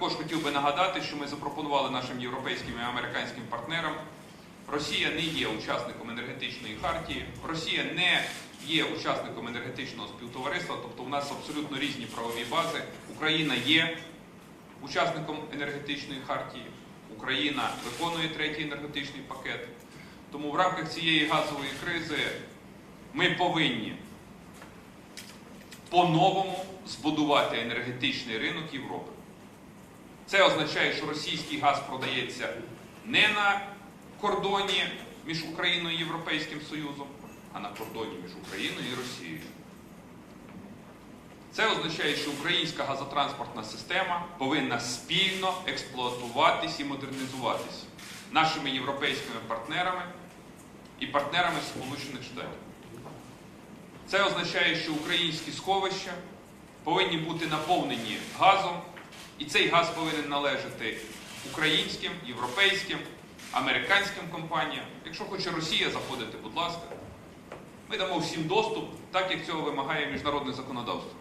Також хотів би нагадати, що ми запропонували нашим європейським і американським партнерам. Росія не є учасником енергетичної хартії, Росія не є учасником енергетичного співтовариства, тобто у нас абсолютно різні правові бази. Україна є учасником енергетичної хартії, Україна виконує третій енергетичний пакет. Тому в рамках цієї газової кризи ми повинні по-новому збудувати енергетичний ринок Європи. Це означає, що російський газ продається не на кордоні між Україною і Європейським Союзом, а на кордоні між Україною і Росією. Це означає, що українська газотранспортна система повинна спільно експлуатуватись і модернізуватись нашими європейськими партнерами і партнерами Сполучених Штатів. Це означає, що українські сховища повинні бути наповнені газом, і цей газ повинен належати українським, європейським, американським компаніям. Якщо хоче Росія заходити, будь ласка, ми дамо всім доступ, так як цього вимагає міжнародне законодавство.